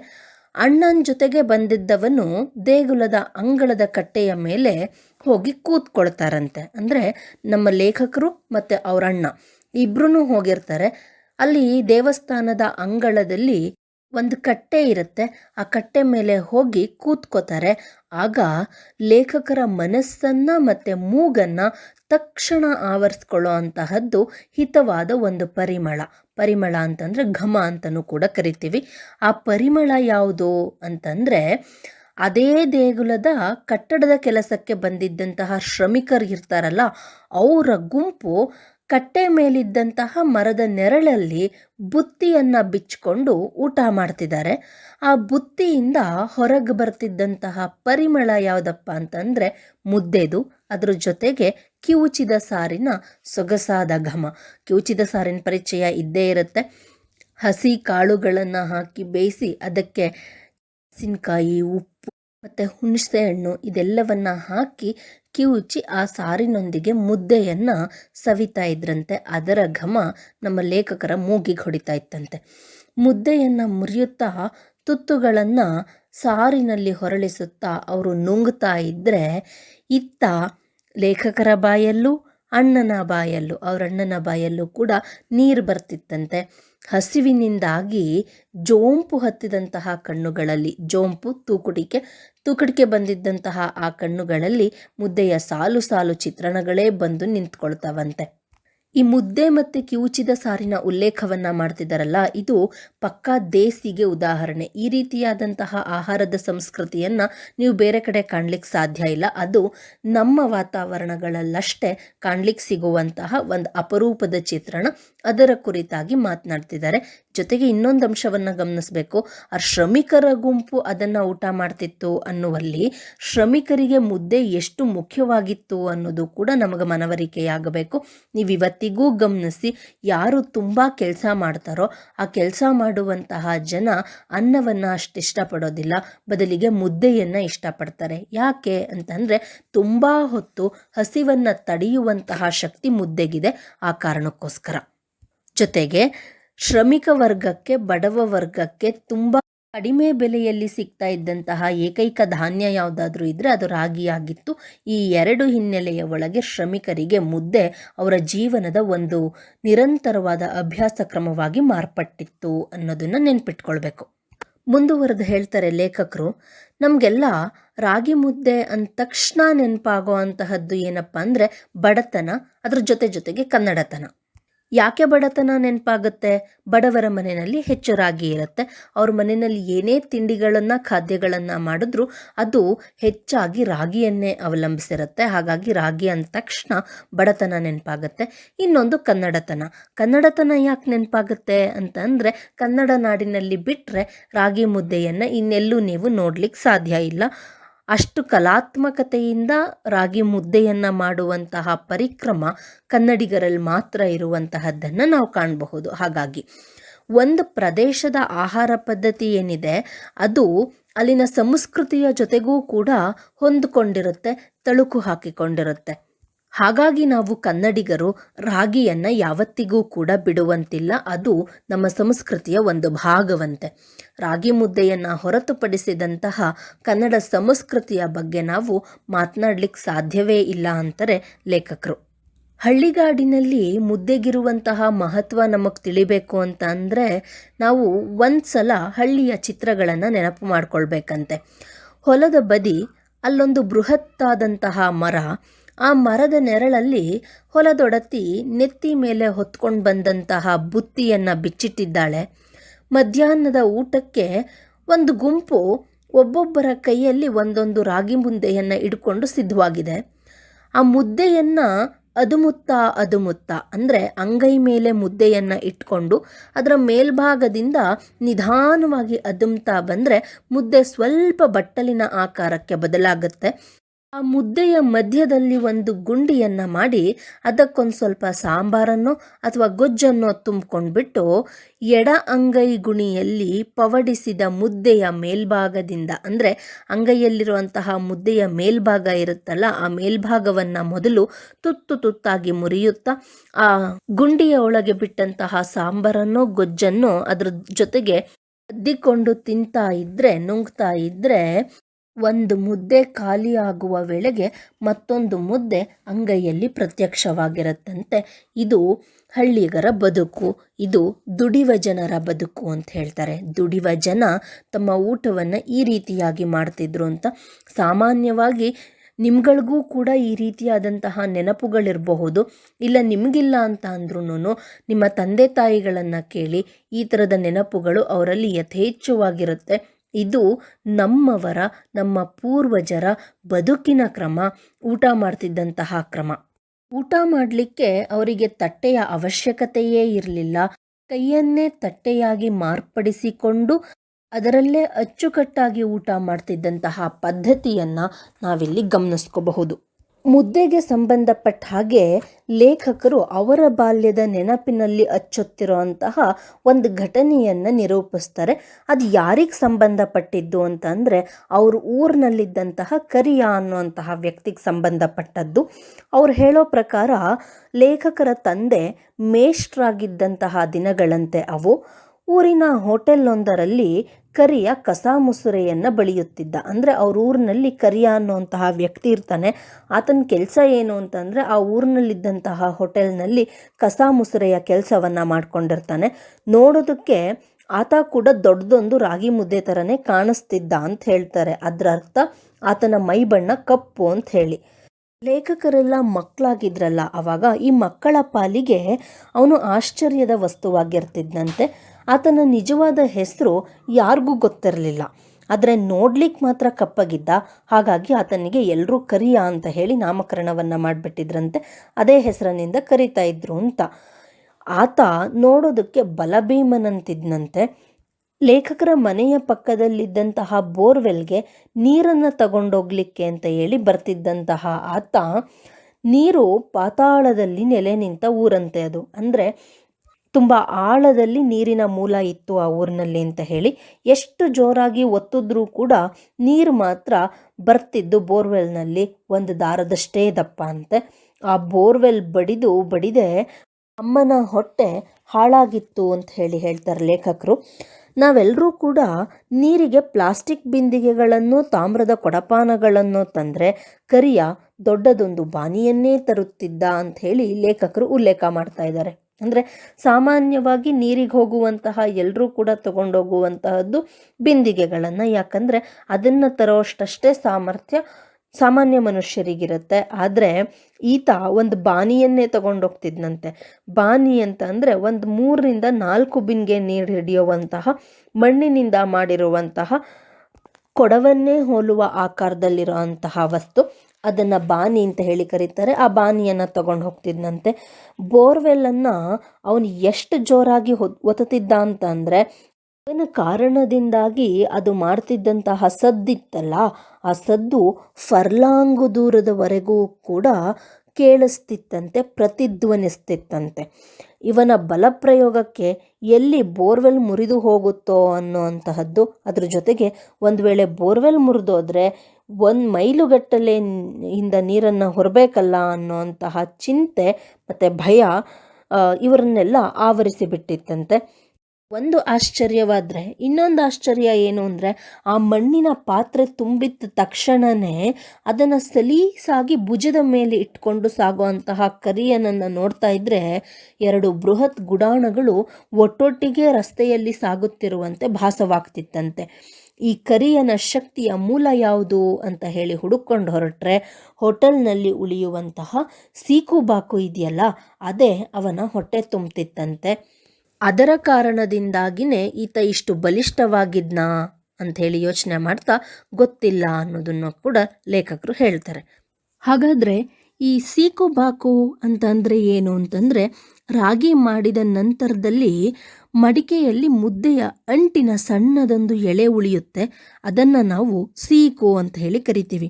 ಅಣ್ಣನ ಜೊತೆಗೆ ಬಂದಿದ್ದವನು ದೇಗುಲದ ಅಂಗಳದ ಕಟ್ಟೆಯ ಮೇಲೆ ಹೋಗಿ ಕೂತ್ಕೊಳ್ತಾರಂತೆ. ಅಂದರೆ ನಮ್ಮ ಲೇಖಕರು ಮತ್ತು ಅವರಣ್ಣ ಇಬ್ಬರೂ ಹೋಗಿರ್ತಾರೆ. ಅಲ್ಲಿ ದೇವಸ್ಥಾನದ ಅಂಗಳದಲ್ಲಿ ಒಂದು ಕಟ್ಟೆ ಇರುತ್ತೆ. ಆ ಕಟ್ಟೆ ಮೇಲೆ ಹೋಗಿ ಕೂತ್ಕೋತಾರೆ. ಆಗ ಲೇಖಕರ ಮನಸ್ಸನ್ನು ಮತ್ತು ಮೂಗನ್ನ ತಕ್ಷಣ ಆವರಿಸ್ಕೊಳ್ಳೋ ಅಂತಹದ್ದು ಹಿತವಾದ ಒಂದು ಪರಿಮಳ. ಪರಿಮಳ ಅಂತಂದರೆ ಘಮ ಅಂತಲೂ ಕೂಡ ಕರಿತೀವಿ. ಆ ಪರಿಮಳ ಯಾವುದು ಅಂತಂದರೆ ಅದೇ ದೇಗುಲದ ಕಟ್ಟಡದ ಕೆಲಸಕ್ಕೆ ಬಂದಿದ್ದಂತಹ ಶ್ರಮಿಕರು ಇರ್ತಾರಲ್ಲ, ಅವರ ಗುಂಪು ಕಟ್ಟೆ ಮೇಲಿದ್ದಂತಹ ಮರದ ನೆರಳಲ್ಲಿ ಬುತ್ತಿಯನ್ನು ಬಿಚ್ಚಿಕೊಂಡು ಊಟ ಮಾಡ್ತಿದ್ದಾರೆ. ಆ ಬುತ್ತಿಯಿಂದ ಹೊರಗೆ ಬರ್ತಿದ್ದಂತಹ ಪರಿಮಳ ಯಾವುದಪ್ಪ ಅಂತಂದರೆ ಮುದ್ದೆದು. ಅದ್ರ ಜೊತೆಗೆ ಕಿವುಚಿದ ಸಾರಿನ ಸೊಗಸಾದ ಘಮ. ಕಿವುಚಿದ ಸಾರಿನ ಪರಿಚಯ ಇದ್ದೇ ಇರುತ್ತೆ. ಹಸಿ ಕಾಳುಗಳನ್ನು ಹಾಕಿ ಬೇಯಿಸಿ ಅದಕ್ಕೆ ಸಿನ್ಕಾಯಿ ಉಪ್ಪು ಮತ್ತು ಹುಣಸೆ ಹಣ್ಣು ಇದೆಲ್ಲವನ್ನು ಹಾಕಿ ಕಿವುಚಿ ಆ ಸಾರಿನೊಂದಿಗೆ ಮುದ್ದೆಯನ್ನು ಸವಿತಾ ಇದ್ರಂತೆ. ಅದರ ಘಮ ನಮ್ಮ ಲೇಖಕರ ಮೂಗಿಗೆ ಹೊಡಿತಾ ಇತ್ತಂತೆ. ಮುದ್ದೆಯನ್ನು ಮುರಿಯುತ್ತಾ ತುತ್ತುಗಳನ್ನು ಸಾರಿನಲ್ಲಿ ಹೊರಳಿಸುತ್ತಾ ಅವರು ನುಂಗ್ತಾ ಇದ್ದರೆ ಇತ್ತ ಲೇಖಕರ ಬಾಯಲ್ಲೂ ಅಣ್ಣನ ಬಾಯಲ್ಲೂ, ಅವ್ರ ಅಣ್ಣನ ಬಾಯಲ್ಲೂ ಕೂಡ ನೀರು ಬರ್ತಿತ್ತಂತೆ. ಹಸಿವಿನಿಂದಾಗಿ ಜೋಂಪು ಹತ್ತಿದಂತಹ ಕಣ್ಣುಗಳಲ್ಲಿ ಜೋಂಪು, ತೂಕುಡಿಕೆ ತೂಕಡಿಕೆ ಬಂದಿದ್ದಂತಹ ಆ ಕಣ್ಣುಗಳಲ್ಲಿ ಮುದ್ದೆಯ ಸಾಲು ಸಾಲು ಚಿತ್ರಣಗಳೇ ಬಂದು ನಿಂತ್ಕೊಳ್ತಾವಂತೆ. ಈ ಮುದ್ದೆ ಮತ್ತು ಕಿವುಚಿದ ಸಾರಿನ ಉಲ್ಲೇಖವನ್ನು ಮಾಡ್ತಿದ್ದಾರಲ್ಲ ಇದು ಪಕ್ಕಾ ದೇಸಿಗೆ ಉದಾಹರಣೆ. ಈ ರೀತಿಯಾದಂತಹ ಆಹಾರದ ಸಂಸ್ಕೃತಿಯನ್ನು ನೀವು ಬೇರೆ ಕಡೆ ಕಾಣ್ಲಿಕ್ಕೆ ಸಾಧ್ಯ ಇಲ್ಲ. ಅದು ನಮ್ಮ ವಾತಾವರಣಗಳಲ್ಲಷ್ಟೇ ಕಾಣ್ಲಿಕ್ಕೆ ಸಿಗುವಂತಹ ಒಂದು ಅಪರೂಪದ ಚಿತ್ರಣ. ಅದರ ಕುರಿತಾಗಿ ಮಾತನಾಡ್ತಿದ್ದಾರೆ ಜೊತೆಗೆ ಇನ್ನೊಂದು ಅಂಶವನ್ನು ಗಮನಿಸಬೇಕು. ಆ ಶ್ರಮಿಕರ ಗುಂಪು ಅದನ್ನು ಊಟ ಮಾಡ್ತಿತ್ತು ಅನ್ನುವಲ್ಲಿ ಶ್ರಮಿಕರಿಗೆ ಮುದ್ದೆ ಎಷ್ಟು ಮುಖ್ಯವಾಗಿತ್ತು ಅನ್ನೋದು ಕೂಡ ನಮಗೆ ಮನವರಿಕೆಯಾಗಬೇಕು. ನೀವು ಇವತ್ತಿಗೂ ಗಮನಿಸಿ ಯಾರು ತುಂಬ ಕೆಲಸ ಮಾಡ್ತಾರೋ ಆ ಕೆಲಸ ಮಾಡುವಂತಹ ಜನ ಅನ್ನವನ್ನು ಅಷ್ಟು ಇಷ್ಟಪಡೋದಿಲ್ಲ. ಬದಲಿಗೆ ಮುದ್ದೆಯನ್ನು ಇಷ್ಟಪಡ್ತಾರೆ. ಯಾಕೆ ಅಂತಂದರೆ ತುಂಬ ಹೊತ್ತು ಹಸಿವನ್ನು ತಡೆಯುವಂತಹ ಶಕ್ತಿ ಮುದ್ದೆಗಿದೆ ಆ ಕಾರಣಕ್ಕೋಸ್ಕರ. ಜೊತೆಗೆ ಶ್ರಮಿಕ ವರ್ಗಕ್ಕೆ, ಬಡವ ವರ್ಗಕ್ಕೆ ತುಂಬ ಕಡಿಮೆ ಬೆಲೆಯಲ್ಲಿ ಸಿಗ್ತಾ ಇದ್ದಂತಹ ಏಕೈಕ ಧಾನ್ಯ ಯಾವುದಾದ್ರೂ ಇದ್ದರೆ ಅದು ರಾಗಿಯಾಗಿತ್ತು. ಈ ಎರಡು ಹಿನ್ನೆಲೆಯ ಒಳಗೆ ಶ್ರಮಿಕರಿಗೆ ಮುದ್ದೆ ಅವರ ಜೀವನದ ಒಂದು ನಿರಂತರವಾದ ಅಭ್ಯಾಸ ಕ್ರಮವಾಗಿ ಮಾರ್ಪಟ್ಟಿತ್ತು ಅನ್ನೋದನ್ನು ನೆನ್ಪಿಟ್ಕೊಳ್ಬೇಕು. ಮುಂದುವರೆದು ಹೇಳ್ತಾರೆ ಲೇಖಕರು, ನಮಗೆಲ್ಲ ರಾಗಿ ಮುದ್ದೆ ಅಂದ ತಕ್ಷಣ ನೆನಪಾಗೋ ಅಂತಹದ್ದು ಏನಪ್ಪ ಅಂದರೆ ಬಡತನ, ಅದ್ರ ಜೊತೆ ಜೊತೆಗೆ ಕನ್ನಡತನ. ಯಾಕೆ ಬಡತನ ನೆನಪಾಗುತ್ತೆ? ಬಡವರ ಮನೆಯಲ್ಲಿ ಹೆಚ್ಚು ರಾಗಿ ಇರುತ್ತೆ. ಅವ್ರ ಮನೆಯಲ್ಲಿ ಏನೇ ತಿಂಡಿಗಳನ್ನು, ಖಾದ್ಯಗಳನ್ನು ಮಾಡಿದ್ರು ಅದು ಹೆಚ್ಚಾಗಿ ರಾಗಿಯನ್ನೇ ಅವಲಂಬಿಸಿರುತ್ತೆ. ಹಾಗಾಗಿ ರಾಗಿ ಅಂದ ತಕ್ಷಣ ಬಡತನ ನೆನಪಾಗುತ್ತೆ. ಇನ್ನೊಂದು ಕನ್ನಡತನ. ಕನ್ನಡತನ ಯಾಕೆ ನೆನಪಾಗುತ್ತೆ ಅಂತಂದರೆ, ಕನ್ನಡ ನಾಡಿನಲ್ಲಿ ಬಿಟ್ಟರೆ ರಾಗಿ ಮುದ್ದೆಯನ್ನು ಇನ್ನೆಲ್ಲೂ ನೀವು ನೋಡ್ಲಿಕ್ಕೆ ಸಾಧ್ಯ ಇಲ್ಲ. ಅಷ್ಟು ಕಲಾತ್ಮಕತೆಯಿಂದ ರಾಗಿ ಮುದ್ದೆಯನ್ನು ಮಾಡುವಂತಹ ಪರಿಕ್ರಮ ಕನ್ನಡಿಗರಲ್ಲಿ ಮಾತ್ರ ಇರುವಂತಹದ್ದನ್ನು ನಾವು ಕಾಣಬಹುದು. ಹಾಗಾಗಿ ಒಂದು ಪ್ರದೇಶದ ಆಹಾರ ಪದ್ಧತಿ ಏನಿದೆ, ಅದು ಅಲ್ಲಿನ ಸಂಸ್ಕೃತಿಯ ಜೊತೆಗೂ ಕೂಡ ಹೊಂದಿಕೊಂಡಿರುತ್ತೆ, ತಳುಕು ಹಾಕಿಕೊಂಡಿರುತ್ತೆ. ಹಾಗಾಗಿ ನಾವು ಕನ್ನಡಿಗರು ರಾಗಿಯನ್ನು ಯಾವತ್ತಿಗೂ ಕೂಡ ಬಿಡುವಂತಿಲ್ಲ. ಅದು ನಮ್ಮ ಸಂಸ್ಕೃತಿಯ ಒಂದು ಭಾಗವಂತೆ. ರಾಗಿ ಮುದ್ದೆಯನ್ನು ಹೊರತುಪಡಿಸಿದಂತಹ ಕನ್ನಡ ಸಂಸ್ಕೃತಿಯ ಬಗ್ಗೆ ನಾವು ಮಾತನಾಡ್ಲಿಕ್ಕೆ ಸಾಧ್ಯವೇ ಇಲ್ಲ ಅಂತಾರೆ ಲೇಖಕರು. ಹಳ್ಳಿಗಾಡಿನಲ್ಲಿ ಮುದ್ದೆಗಿರುವಂತಹ ಮಹತ್ವ ನಮಗೆ ತಿಳಿಬೇಕು ಅಂತ ಅಂದರೆ ನಾವು ಒಂದು ಸಲ ಹಳ್ಳಿಯ ಚಿತ್ರಗಳನ್ನು ನೆನಪು ಮಾಡ್ಕೊಳ್ಬೇಕಂತೆ. ಹೊಲದ ಬದಿ ಅಲ್ಲೊಂದು ಬೃಹತ್ತಾದಂತಹ ಮರ ಆ ಮರದ ನೆರಳಲ್ಲಿ ಹೊಲದೊಡತಿ ನೆತ್ತಿ ಮೇಲೆ ಹೊತ್ಕೊಂಡು ಬಂದಂತಹ ಬುತ್ತಿಯನ್ನು ಬಿಚ್ಚಿಟ್ಟಿದ್ದಾಳೆ. ಮಧ್ಯಾಹ್ನದ ಊಟಕ್ಕೆ ಒಂದು ಗುಂಪು ಒಬ್ಬೊಬ್ಬರ ಕೈಯಲ್ಲಿ ಒಂದೊಂದು ರಾಗಿ ಮುದ್ದೆಯನ್ನು ಇಟ್ಕೊಂಡು ಸಿದ್ಧವಾಗಿದೆ. ಆ ಮುದ್ದೆಯನ್ನು ಅದುಮುತ್ತ ಅದುಮುತ್ತ ಅಂದರೆ ಅಂಗೈ ಮೇಲೆ ಮುದ್ದೆಯನ್ನು ಇಟ್ಕೊಂಡು ಅದರ ಮೇಲ್ಭಾಗದಿಂದ ನಿಧಾನವಾಗಿ ಅದುಮ್ತಾ ಬಂದರೆ ಮುದ್ದೆ ಸ್ವಲ್ಪ ಬಟ್ಟಲಿನ ಆಕಾರಕ್ಕೆ ಬದಲಾಗುತ್ತೆ. ಆ ಮುದ್ದೆಯ ಮಧ್ಯದಲ್ಲಿ ಒಂದು ಗುಂಡಿಯನ್ನ ಮಾಡಿ ಅದಕ್ಕೊಂದು ಸ್ವಲ್ಪ ಸಾಂಬಾರನ್ನು ಅಥವಾ ಗೊಜ್ಜನ್ನು ತುಂಬಿಕೊಂಡ್ಬಿಟ್ಟು ಎಡ ಅಂಗೈ ಗುಣಿಯಲ್ಲಿ ಪವಡಿಸಿದ ಮುದ್ದೆಯ ಮೇಲ್ಭಾಗದಿಂದ, ಅಂದರೆ ಅಂಗೈಯಲ್ಲಿರುವಂತಹ ಮುದ್ದೆಯ ಮೇಲ್ಭಾಗ ಇರುತ್ತಲ್ಲ, ಆ ಮೇಲ್ಭಾಗವನ್ನು ಮೊದಲು ತುತ್ತು ತುತ್ತಾಗಿ ಮುರಿಯುತ್ತಾ, ಆ ಗುಂಡಿಯ ಒಳಗೆ ಬಿಟ್ಟಂತಹ ಸಾಂಬಾರನ್ನು ಗೊಜ್ಜನ್ನು ಅದ್ರ ಜೊತೆಗೆ ಅದ್ದಿಕೊಂಡು ತಿಂತಾ ಇದ್ದರೆ ನುಂಗ್ತಾ ಇದ್ರೆ ಒಂದು ಮುದ್ದೆ ಖಾಲಿಯಾಗುವ ವೇಳೆಗೆ ಮತ್ತೊಂದು ಮುದ್ದೆ ಅಂಗೈಯಲ್ಲಿ ಪ್ರತ್ಯಕ್ಷವಾಗಿರುತ್ತಂತೆ. ಇದು ಹಳ್ಳಿಗರ ಬದುಕು, ಇದು ದುಡಿವ ಜನರ ಬದುಕು ಅಂತ ಹೇಳ್ತಾರೆ. ದುಡಿವ ಜನ ತಮ್ಮ ಊಟವನ್ನು ಈ ರೀತಿಯಾಗಿ ಮಾಡ್ತಿದ್ರು ಅಂತ ಸಾಮಾನ್ಯವಾಗಿ ನಿಮ್ಗಳಿಗೂ ಕೂಡ ಈ ರೀತಿಯಾದಂತಹ ನೆನಪುಗಳಿರಬಹುದು. ಇಲ್ಲ, ನಿಮಗಿಲ್ಲ ಅಂತ ಅಂದ್ರೂ ನಿಮ್ಮ ತಂದೆ ತಾಯಿಗಳನ್ನು ಕೇಳಿ ಈ ಥರದ ನೆನಪುಗಳು ಅವರಲ್ಲಿ ಯಥೇಚ್ಛವಾಗಿರುತ್ತೆ. ಇದು ನಮ್ಮವರ, ನಮ್ಮ ಪೂರ್ವಜರ ಬದುಕಿನ ಕ್ರಮ, ಊಟ ಮಾಡ್ತಿದ್ದಂತಹ ಕ್ರಮ. ಊಟ ಮಾಡಲಿಕ್ಕೆ ಅವರಿಗೆ ತಟ್ಟೆಯ ಅವಶ್ಯಕತೆಯೇ ಇರಲಿಲ್ಲ. ಕೈಯನ್ನೇ ತಟ್ಟೆಯಾಗಿ ಮಾರ್ಪಡಿಸಿಕೊಂಡು ಅದರಲ್ಲೇ ಅಚ್ಚುಕಟ್ಟಾಗಿ ಊಟ ಮಾಡ್ತಿದ್ದಂತಹ ಪದ್ಧತಿಯನ್ನು ನಾವಿಲ್ಲಿ ಗಮನಿಸ್ಕೋಬಹುದು. ಮುದ್ದೆಗೆ ಸಂಬಂಧಪಟ್ಟ ಹಾಗೆ ಲೇಖಕರು ಅವರ ಬಾಲ್ಯದ ನೆನಪಿನಲ್ಲಿ ಅಚ್ಚೊತ್ತಿರುವಂತಹ ಒಂದು ಘಟನೆಯನ್ನು ನಿರೂಪಿಸ್ತಾರೆ. ಅದು ಯಾರಿಗೆ ಸಂಬಂಧಪಟ್ಟಿದ್ದು ಅಂತಂದರೆ ಅವರು ಊರಿನಲ್ಲಿದ್ದಂತಹ ಕರಿಯ ಅನ್ನುವಂತಹ ವ್ಯಕ್ತಿಗೆ ಸಂಬಂಧಪಟ್ಟದ್ದು. ಅವ್ರು ಹೇಳೋ ಪ್ರಕಾರ ಲೇಖಕರ ತಂದೆ ಮೇಷ್ಟ್ರಾಗಿದ್ದಂತಹ ದಿನಗಳಂತೆ ಅವು. ಊರಿನ ಹೋಟೆಲ್ನೊಂದರಲ್ಲಿ ಕರಿಯ ಕಸ ಮುಸುರೆಯನ್ನು ಬಳಿಯುತ್ತಿದ್ದ. ಅಂದರೆ ಅವ್ರ ಊರಿನಲ್ಲಿ ಕರಿಯ ಅನ್ನುವಂತಹ ವ್ಯಕ್ತಿ ಇರ್ತಾನೆ. ಆತನ ಕೆಲಸ ಏನು ಅಂತಂದರೆ ಆ ಊರಿನಲ್ಲಿದ್ದಂತಹ ಹೋಟೆಲ್ನಲ್ಲಿ ಕಸ ಮುಸುರೆಯ ಕೆಲಸವನ್ನು ಮಾಡ್ಕೊಂಡಿರ್ತಾನೆ. ನೋಡೋದಕ್ಕೆ ಆತ ಕೂಡ ದೊಡ್ಡದೊಂದು ರಾಗಿ ಮುದ್ದೆ ಥರನೇ ಕಾಣಿಸ್ತಿದ್ದ ಅಂತ ಹೇಳ್ತಾರೆ. ಅದರ ಅರ್ಥ ಆತನ ಮೈ ಬಣ್ಣ ಕಪ್ಪು ಅಂತ ಹೇಳಿ. ಲೇಖಕರೆಲ್ಲ ಮಕ್ಕಳಾಗಿದ್ರಲ್ಲ ಆವಾಗ ಈ ಮಕ್ಕಳ ಪಾಲಿಗೆ ಅವನು ಆಶ್ಚರ್ಯದ ವಸ್ತುವಾಗಿರ್ತಿದ್ದಂತೆ ಆತನ ನಿಜವಾದ ಹೆಸರು ಯಾರಿಗೂ ಗೊತ್ತಿರಲಿಲ್ಲ. ಆದರೆ ನೋಡ್ಲಿಕ್ಕೆ ಮಾತ್ರ ಕಪ್ಪಗಿದ್ದ, ಹಾಗಾಗಿ ಆತನಿಗೆ ಎಲ್ಲರೂ ಕರಿಯ ಅಂತ ಹೇಳಿ ನಾಮಕರಣವನ್ನು ಮಾಡಿಬಿಟ್ಟಿದ್ರಂತೆ. ಅದೇ ಹೆಸರಿನಿಂದ ಕರಿತಾ ಇದ್ರು ಅಂತ. ಆತ ನೋಡೋದಕ್ಕೆ ಬಲಭೀಮನಂತಿದ್ನಂತೆ. ಲೇಖಕರ ಮನೆಯ ಪಕ್ಕದಲ್ಲಿದ್ದಂತಹ ಬೋರ್ವೆಲ್ಗೆ ನೀರನ್ನು ತಗೊಂಡೋಗ್ಲಿಕ್ಕೆ ಅಂತ ಹೇಳಿ ಬರ್ತಿದ್ದಂತಹ ಆತ ನೀರು ಪಾತಾಳದಲ್ಲಿ ನೆಲೆ ನಿಂತ ಊರಂತೆ ಅದು. ಅಂದರೆ ತುಂಬ ಆಳದಲ್ಲಿ ನೀರಿನ ಮೂಲ ಇತ್ತು ಆ ಊರಿನಲ್ಲಿ ಅಂತ ಹೇಳಿ ಎಷ್ಟು ಜೋರಾಗಿ ಒತ್ತಿದ್ರೂ ಕೂಡ ನೀರು ಮಾತ್ರ ಬರ್ತಿದ್ದು ಬೋರ್ವೆಲ್ನಲ್ಲಿ ಒಂದು ದಾರದಷ್ಟೇ ದಪ್ಪ ಅಂತೆ. ಆ ಬೋರ್ವೆಲ್ ಬಡಿದು ಬಡಿದೆ ಅಮ್ಮನ ಹೊಟ್ಟೆ ಹಾಳಾಗಿತ್ತು ಅಂತ ಹೇಳಿ ಹೇಳ್ತಾರೆ ಲೇಖಕರು. ನಾವೆಲ್ಲರೂ ಕೂಡ ನೀರಿಗೆ ಪ್ಲಾಸ್ಟಿಕ್ ಬಿಂದಿಗೆಗಳನ್ನು, ತಾಮ್ರದ ಕೊಡಪಾನಗಳನ್ನು ತಂದರೆ ಕರಿಯ ದೊಡ್ಡದೊಂದು ಬಾನಿಯನ್ನೇ ತರುತ್ತಿದ್ದ ಅಂತ ಹೇಳಿ ಲೇಖಕರು ಉಲ್ಲೇಖ ಮಾಡ್ತಾ ಇದ್ದಾರೆ. ಅಂದರೆ ಸಾಮಾನ್ಯವಾಗಿ ನೀರಿಗೆ ಹೋಗುವಂತಹ ಎಲ್ಲರೂ ಕೂಡ ತಗೊಂಡೋಗುವಂತಹದ್ದು ಬಿಂದಿಗೆಗಳನ್ನು. ಯಾಕಂದರೆ ಅದನ್ನು ತರೋಷ್ಟಷ್ಟೇ ಸಾಮರ್ಥ್ಯ ಸಾಮಾನ್ಯ ಮನುಷ್ಯರಿಗಿರುತ್ತೆ. ಆದರೆ ಈತ ಒಂದು ಬಾನಿಯನ್ನೇ ತಗೊಂಡೋಗ್ತಿದ್ನಂತೆ. ಬಾನಿ ಅಂತ ಅಂದರೆ ಒಂದು ಮೂರರಿಂದ ನಾಲ್ಕು ಬಿನ್ಗೆ ನೀರು ಹಿಡಿಯುವಂತಹ, ಮಣ್ಣಿನಿಂದ ಮಾಡಿರುವಂತಹ, ಕೊಡವನ್ನೇ ಹೋಲುವ ಆಕಾರದಲ್ಲಿರುವಂತಹ ವಸ್ತು. ಅದನ್ನು ಬಾನಿ ಅಂತ ಹೇಳಿ ಕರೀತಾರೆ. ಆ ಬಾನಿಯನ್ನು ತಗೊಂಡು ಹೋಗ್ತಿದ್ನಂತೆ ಬೋರ್ವೆಲ್ಲನ್ನು ಅವನು ಎಷ್ಟು ಜೋರಾಗಿ ಒತ್ತುತ್ತಿದ್ದ ಅಂತ ಅಂದರೆ ಅವನ ಕಾರಣದಿಂದಾಗಿ ಅದು ಮಾಡ್ತಿದ್ದಂತಹ ಸದ್ದಿತ್ತಲ್ಲ, ಆ ಸದ್ದು ಫರ್ಲಾಂಗು ದೂರದವರೆಗೂ ಕೂಡ ಕೇಳಿಸ್ತಿತ್ತಂತೆ, ಪ್ರತಿಧ್ವನಿಸ್ತಿತ್ತಂತೆ. ಇವನ ಬಲಪ್ರಯೋಗಕ್ಕೆ ಎಲ್ಲಿ ಬೋರ್ವೆಲ್ ಮುರಿದು ಹೋಗುತ್ತೋ ಅನ್ನುವಂತಹದ್ದು, ಅದ್ರ ಜೊತೆಗೆ ಒಂದು ವೇಳೆ ಬೋರ್ವೆಲ್ ಮುರಿದೋದ್ರೆ ಒಂದು ಮೈಲುಗಟ್ಟಲೆ ಇಂದ ನೀರನ್ನು ಹೊರಬೇಕಲ್ಲ ಅನ್ನುವಂತಹ ಚಿಂತೆ ಮತ್ತು ಭಯ ಇವರನ್ನೆಲ್ಲ ಆವರಿಸಿ ಬಿಟ್ಟಿತ್ತಂತೆ. ಒಂದು ಆಶ್ಚರ್ಯವಾದರೆ, ಇನ್ನೊಂದು ಆಶ್ಚರ್ಯ ಏನು ಅಂದರೆ, ಆ ಮಣ್ಣಿನ ಪಾತ್ರೆ ತುಂಬಿದ ತಕ್ಷಣವೇ ಅದನ್ನು ಸಲೀಸಾಗಿ ಭುಜದ ಮೇಲೆ ಇಟ್ಕೊಂಡು ಸಾಗುವಂತಹ ಕರಿಯನನ್ನು ನೋಡ್ತಾ ಇದ್ದರೆ ಎರಡು ಬೃಹತ್ ಗುಡಾಣಗಳು ಒಟ್ಟೊಟ್ಟಿಗೆ ರಸ್ತೆಯಲ್ಲಿ ಸಾಗುತ್ತಿರುವಂತೆ ಭಾಸವಾಗ್ತಿತ್ತಂತೆ. ಈ ಕರಿಯನ ಶಕ್ತಿಯ ಮೂಲ ಯಾವುದು ಅಂತ ಹೇಳಿ ಹುಡುಕೊಂಡು ಹೊರಟ್ರೆ, ಹೋಟೆಲ್ನಲ್ಲಿ ಉಳಿಯುವಂತಹ ಸೀಕು ಬಾಕು ಇದೆಯಲ್ಲ, ಅದೇ ಅವನ ಹೊಟ್ಟೆ ತುಂಬ್ತಿತ್ತಂತೆ. ಅದರ ಕಾರಣದಿಂದಾಗಿನೇ ಈತ ಇಷ್ಟು ಬಲಿಷ್ಠವಾಗಿದ್ನಾ ಹೇಳಿ ಯೋಚನೆ ಮಾಡ್ತಾ ಗೊತ್ತಿಲ್ಲ ಅನ್ನೋದನ್ನು ಕೂಡ ಲೇಖಕರು ಹೇಳ್ತಾರೆ. ಹಾಗಾದರೆ ಈ ಸೀಕು ಬಾಕು ಅಂತಂದರೆ ಏನು ಅಂತಂದರೆ ರಾಗಿ ಮಾಡಿದ ನಂತರದಲ್ಲಿ ಮಡಿಕೆಯಲ್ಲಿ ಮುದ್ದೆಯ ಅಂಟಿನ ಸಣ್ಣದೊಂದು ಎಳೆ ಉಳಿಯುತ್ತೆ, ಅದನ್ನು ನಾವು ಸೀಕು ಅಂತ ಹೇಳಿ ಕರಿತೀವಿ.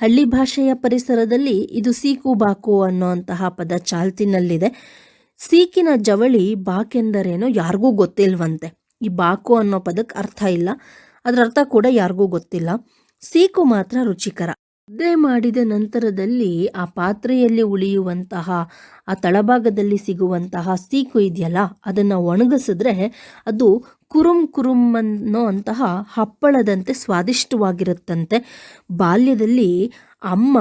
ಹಳ್ಳಿ ಭಾಷೆಯ ಪರಿಸರದಲ್ಲಿ ಇದು ಸೀಕು ಬಾಕು ಅನ್ನುವಂತಹ ಪದ ಚಾಲ್ತಿನಲ್ಲಿದೆ. ಸೀಕಿನ ಜವಳಿ ಬಾಕೆಂದರೇನೋ ಯಾರಿಗೂ ಗೊತ್ತಿಲ್ವಂತೆ. ಈ ಬಾಕು ಅನ್ನೋ ಪದಕ್ಕೆ ಅರ್ಥ ಇಲ್ಲ. ಅದರ ಅರ್ಥ ಕೂಡ ಯಾರಿಗೂ ಗೊತ್ತಿಲ್ಲ. ಸೀಕು ಮಾತ್ರ ರುಚಿಕರ. ಮುದ್ದೆ ಮಾಡಿದ ನಂತರದಲ್ಲಿ ಆ ಪಾತ್ರೆಯಲ್ಲಿ ಉಳಿಯುವಂತಹ, ಆ ತಳಭಾಗದಲ್ಲಿ ಸಿಗುವಂತಹ ಸೀಕು ಇದೆಯಲ್ಲ, ಅದನ್ನು ಒಣಗಿಸಿದ್ರೆ ಅದು ಕುರುಂ ಕುರುಂ ಅನ್ನೋ ಅಂತಹ ಹಪ್ಪಳದಂತೆ ಸ್ವಾದಿಷ್ಟವಾಗಿರುತ್ತಂತೆ. ಬಾಲ್ಯದಲ್ಲಿ ಅಮ್ಮ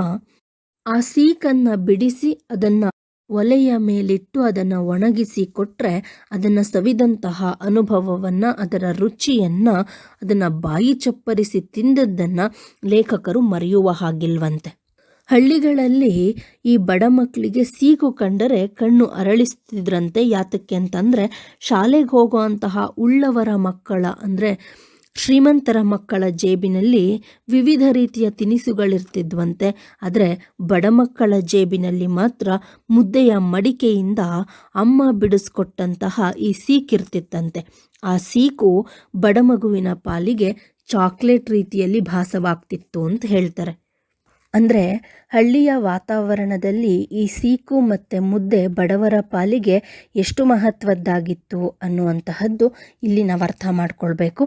ಆ ಸೀಕನ್ನು ಬಿಡಿಸಿ ಅದನ್ನು ಒಲೆಯ ಮೇಲಿಟ್ಟು ಅದನ್ನು ಒಣಗಿಸಿ ಕೊಟ್ಟರೆ ಅದನ್ನು ಸವಿದಂತಹ ಅನುಭವವನ್ನು, ಅದರ ರುಚಿಯನ್ನು, ಅದನ್ನು ಬಾಯಿ ಚಪ್ಪರಿಸಿ ತಿಂದದ್ದನ್ನು ಲೇಖಕರು ಮರೆಯುವ ಹಾಗಿಲ್ವಂತೆ. ಹಳ್ಳಿಗಳಲ್ಲಿ ಈ ಬಡ ಮಕ್ಕಳಿಗೆ ಸೀಗು ಕಂಡರೆ ಕಣ್ಣು ಅರಳಿಸ್ತಿದ್ರಂತೆ. ಯಾತಕ್ಕೆ ಅಂತಂದರೆ, ಶಾಲೆಗೆ ಹೋಗುವಂತಹ ಉಳ್ಳವರ ಮಕ್ಕಳ ಅಂದರೆ ಶ್ರೀಮಂತರ ಮಕ್ಕಳ ಜೇಬಿನಲ್ಲಿ ವಿವಿಧ ರೀತಿಯ ತಿನಿಸುಗಳಿರ್ತಿದ್ವಂತೆ. ಆದರೆ ಬಡ ಮಕ್ಕಳ ಜೇಬಿನಲ್ಲಿ ಮಾತ್ರ ಮುದ್ದೆಯ ಮಡಿಕೆಯಿಂದ ಅಮ್ಮ ಬಿಡಿಸ್ಕೊಟ್ಟಂತಹ ಈ ಸೀಕಿರ್ತಿತ್ತಂತೆ ಆ ಸೀಕು ಬಡ ಮಗುವಿನ ಪಾಲಿಗೆ ಚಾಕ್ಲೇಟ್ ರೀತಿಯಲ್ಲಿ ಭಾಸವಾಗ್ತಿತ್ತು ಅಂತ ಹೇಳ್ತಾರೆ. ಅಂದರೆ ಹಳ್ಳಿಯ ವಾತಾವರಣದಲ್ಲಿ ಈ ಸೀಕು ಮತ್ತು ಮುದ್ದೆ ಬಡವರ ಪಾಲಿಗೆ ಎಷ್ಟು ಮಹತ್ವದ್ದಾಗಿತ್ತು ಅನ್ನುವಂತಹದ್ದು ಇಲ್ಲಿ ನಾವು ಅರ್ಥ ಮಾಡ್ಕೊಳ್ಬೇಕು.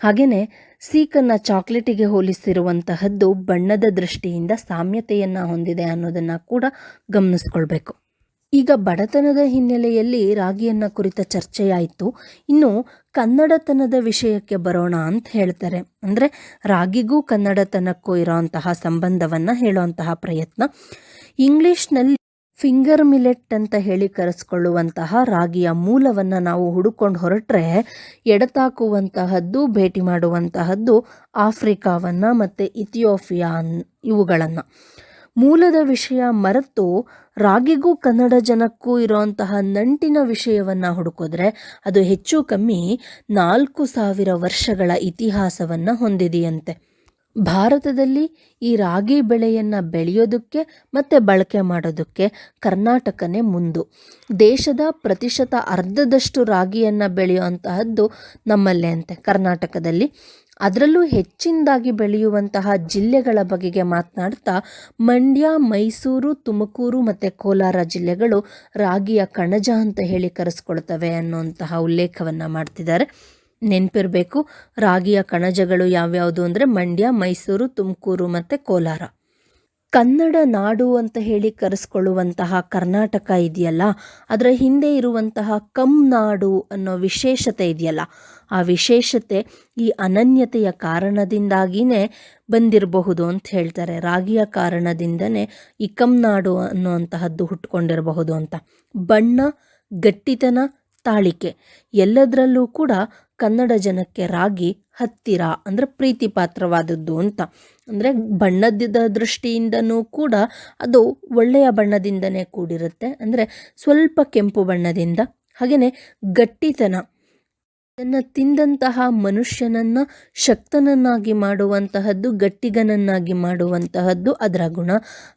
ಹಾಗೆಯೇ ಸೀಕನ್ನು ಚಾಕ್ಲೇಟಿಗೆ ಹೋಲಿಸಿರುವಂತಹದ್ದು ಬಣ್ಣದ ದೃಷ್ಟಿಯಿಂದ ಸಾಮ್ಯತೆಯನ್ನು ಹೊಂದಿದೆ ಅನ್ನೋದನ್ನು ಕೂಡ ಗಮನಿಸ್ಕೊಳ್ಬೇಕು. ಈಗ ಬಡತನದ ಹಿನ್ನೆಲೆಯಲ್ಲಿ ರಾಗಿಯನ್ನು ಕುರಿತ ಚರ್ಚೆಯಾಯಿತು. ಇನ್ನು ಕನ್ನಡತನದ ವಿಷಯಕ್ಕೆ ಬರೋಣ ಅಂತ ಹೇಳ್ತಾರೆ. ಅಂದರೆ ರಾಗಿಗೂ ಕನ್ನಡತನಕ್ಕೂ ಇರೋಂತಹ ಸಂಬಂಧವನ್ನು ಹೇಳುವಂತಹ ಪ್ರಯತ್ನ. ಇಂಗ್ಲೀಷ್ನಲ್ಲಿ ಫಿಂಗರ್ ಮಿಲೆಟ್ ಅಂತ ಹೇಳಿ ಕರೆಸ್ಕೊಳ್ಳುವಂತಹ ರಾಗಿಯ ಮೂಲವನ್ನು ನಾವು ಹುಡುಕೊಂಡು ಹೊರಟ್ರೆ ಎಡತಾಕುವಂತಹದ್ದು, ಭೇಟಿ ಮಾಡುವಂತಹದ್ದು ಆಫ್ರಿಕಾವನ್ನು ಮತ್ತು ಇಥಿಯೋಫಿಯಾ ಇವುಗಳನ್ನು. ಮೂಲದ ವಿಷಯ ಮರೆತು ರಾಗಿಗೂ ಕನ್ನಡ ಜನಕ್ಕೂ ಇರೋಂತಹ ನಂಟಿನ ವಿಷಯವನ್ನು ಹುಡುಕಿದ್ರೆ ಅದು ಹೆಚ್ಚು ಕಮ್ಮಿ ನಾಲ್ಕು ಸಾವಿರ ವರ್ಷಗಳ ಇತಿಹಾಸವನ್ನು ಹೊಂದಿದೆಯಂತೆ. ಭಾರತದಲ್ಲಿ ಈ ರಾಗಿ ಬೆಳೆಯನ್ನು ಬೆಳೆಯೋದಕ್ಕೆ ಮತ್ತು ಬಳಕೆ ಮಾಡೋದಕ್ಕೆ ಕರ್ನಾಟಕನೇ ಮುಂದು. ದೇಶದ ಪ್ರತಿಶತ ಅರ್ಧದಷ್ಟು ರಾಗಿಯನ್ನು ಬೆಳೆಯುವಂತಹದ್ದು ನಮ್ಮಲ್ಲೇ ಅಂತೆ ಕರ್ನಾಟಕದಲ್ಲಿ. ಅದರಲ್ಲೂ ಹೆಚ್ಚಿನದಾಗಿ ಬೆಳೆಯುವಂತಹ ಜಿಲ್ಲೆಗಳ ಬಗೆಗೆ ಮಾತನಾಡ್ತಾ ಮಂಡ್ಯ, ಮೈಸೂರು, ತುಮಕೂರು ಮತ್ತು ಕೋಲಾರ ಜಿಲ್ಲೆಗಳು ರಾಗಿಯ ಕಣಜ ಅಂತ ಹೇಳಿ ಕರೆಸ್ಕೊಳ್ತವೆ ಅನ್ನುವಂತಹ ಉಲ್ಲೇಖವನ್ನು ಮಾಡ್ತಿದ್ದಾರೆ. ನೆನಪಿರಬೇಕು. ರಾಗಿಯ ಕಣಜಗಳು ಯಾವ್ಯಾವುದು ಅಂದರೆ ಮಂಡ್ಯ, ಮೈಸೂರು, ತುಮಕೂರು ಮತ್ತು ಕೋಲಾರ. ಕನ್ನಡ ನಾಡು ಅಂತ ಹೇಳಿ ಕರೆಸ್ಕೊಳ್ಳುವಂತಹ ಕರ್ನಾಟಕ ಇದೆಯಲ್ಲ, ಅದರ ಹಿಂದೆ ಇರುವಂತಹ ಕಮ್ ನಾಡು ಅನ್ನೋ ವಿಶೇಷತೆ ಇದೆಯಲ್ಲ, ಆ ವಿಶೇಷತೆ ಈ ಅನನ್ಯತೆಯ ಕಾರಣದಿಂದಾಗಿಯೇ ಬಂದಿರಬಹುದು ಅಂತ ಹೇಳ್ತಾರೆ. ರಾಗಿಯ ಕಾರಣದಿಂದನೇ ಈ ಕಮ್ ನಾಡು ಅನ್ನುವಂತಹದ್ದು ಹುಟ್ಕೊಂಡಿರಬಹುದು ಅಂತ. ಬಣ್ಣ, ಗಟ್ಟಿತನ, ತಾಳಿಕೆ ಎಲ್ಲದರಲ್ಲೂ ಕೂಡ ಕನ್ನಡ ಜನಕ್ಕೆ ರಾಗಿ ಹತ್ತಿರ ಅಂದರೆ ಪ್ರೀತಿ ಪಾತ್ರವಾದದ್ದು ಅಂತ. ಅಂದರೆ ಬಣ್ಣದ ದೃಷ್ಟಿಯಿಂದನೂ ಕೂಡ ಅದು ಒಳ್ಳೆಯ ಬಣ್ಣದಿಂದನೇ ಕೂಡಿರುತ್ತೆ. ಅಂದರೆ ಸ್ವಲ್ಪ ಕೆಂಪು ಬಣ್ಣದಿಂದ ಹಾಗೆಯೇ ಗಟ್ಟಿತನ. ಅದನ್ನು ತಿಂದಂತಹ ಮನುಷ್ಯನನ್ನು ಶಕ್ತನನ್ನಾಗಿ ಮಾಡುವಂತಹದ್ದು, ಗಟ್ಟಿಗನನ್ನಾಗಿ ಮಾಡುವಂತಹದ್ದು ಅದರ ಗುಣ.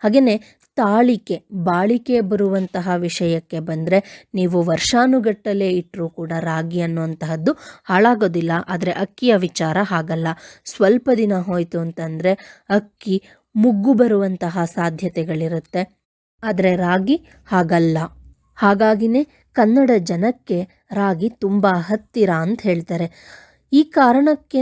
ಹಾಗೆಯೇ ತಾಳಿಕೆ, ಬಾಳಿಕೆ ಬರುವಂತಹ ವಿಷಯಕ್ಕೆ ಬಂದರೆ ನೀವು ವರ್ಷಾನುಗಟ್ಟಲೆ ಇಟ್ಟರೂ ಕೂಡ ರಾಗಿ ಅನ್ನುವಂತಹದ್ದು ಹಾಳಾಗೋದಿಲ್ಲ, ಆದರೆ ಅಕ್ಕಿಯ ವಿಚಾರ ಹಾಗಲ್ಲ. ಸ್ವಲ್ಪ ದಿನ ಹೋಯಿತು ಅಂತಂದರೆ ಅಕ್ಕಿ ಮುಗ್ಗು ಬರುವಂತಹ ಸಾಧ್ಯತೆಗಳಿರುತ್ತೆ. ಆದರೆ ರಾಗಿ ಹಾಗಲ್ಲ. ಹಾಗಾಗಿನೇ ಕನ್ನಡ ಜನಕ್ಕೆ ರಾಗಿ ತುಂಬ ಹತ್ತಿರ ಅಂತ ಹೇಳ್ತಾರೆ. ಈ ಕಾರಣಕ್ಕೇ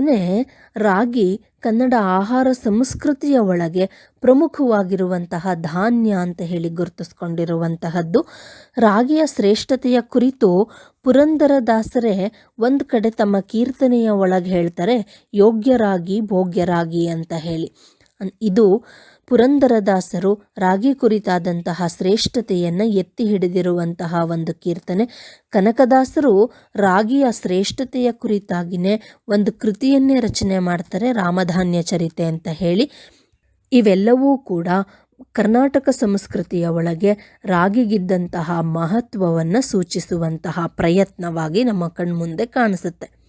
ರಾಗಿ ಕನ್ನಡ ಆಹಾರ ಸಂಸ್ಕೃತಿಯ ಒಳಗೆ ಪ್ರಮುಖವಾಗಿರುವಂತಹ ಧಾನ್ಯ ಅಂತ ಹೇಳಿ ಗುರುತಿಸ್ಕೊಂಡಿರುವಂತಹದ್ದು. ರಾಗಿಯ ಶ್ರೇಷ್ಠತೆಯ ಕುರಿತು ಪುರಂದರದಾಸರೇ ಒಂದು ಕಡೆ ತಮ್ಮ ಕೀರ್ತನೆಯ ಒಳಗೆ ಹೇಳ್ತಾರೆ, ಯೋಗ್ಯರಾಗಿ ಭೋಗ್ಯರಾಗಿ ಅಂತ ಹೇಳಿ. ಇದು ಪುರಂದರದಾಸರು ರಾಗಿ ಕುರಿತಾದಂತಹ ಶ್ರೇಷ್ಠತೆಯನ್ನು ಎತ್ತಿ ಹಿಡಿದಿರುವಂತಹ ಒಂದು ಕೀರ್ತನೆ. ಕನಕದಾಸರು ರಾಗಿಯ ಶ್ರೇಷ್ಠತೆಯ ಕುರಿತಾಗಿಯೇ ಒಂದು ಕೃತಿಯನ್ನೇ ರಚನೆ ಮಾಡ್ತಾರೆ ರಾಮಧಾನ್ಯ ಚರಿತೆ ಅಂತ ಹೇಳಿ. ಇವೆಲ್ಲವೂ ಕೂಡ ಕರ್ನಾಟಕ ಸಂಸ್ಕೃತಿಯ ಒಳಗೆ ರಾಗಿಗಿದ್ದಂತಹ ಮಹತ್ವವನ್ನು ಸೂಚಿಸುವಂತಹ ಪ್ರಯತ್ನವಾಗಿ ನಮ್ಮ ಕಣ್ಮುಂದೆ ಕಾಣಿಸುತ್ತೆ.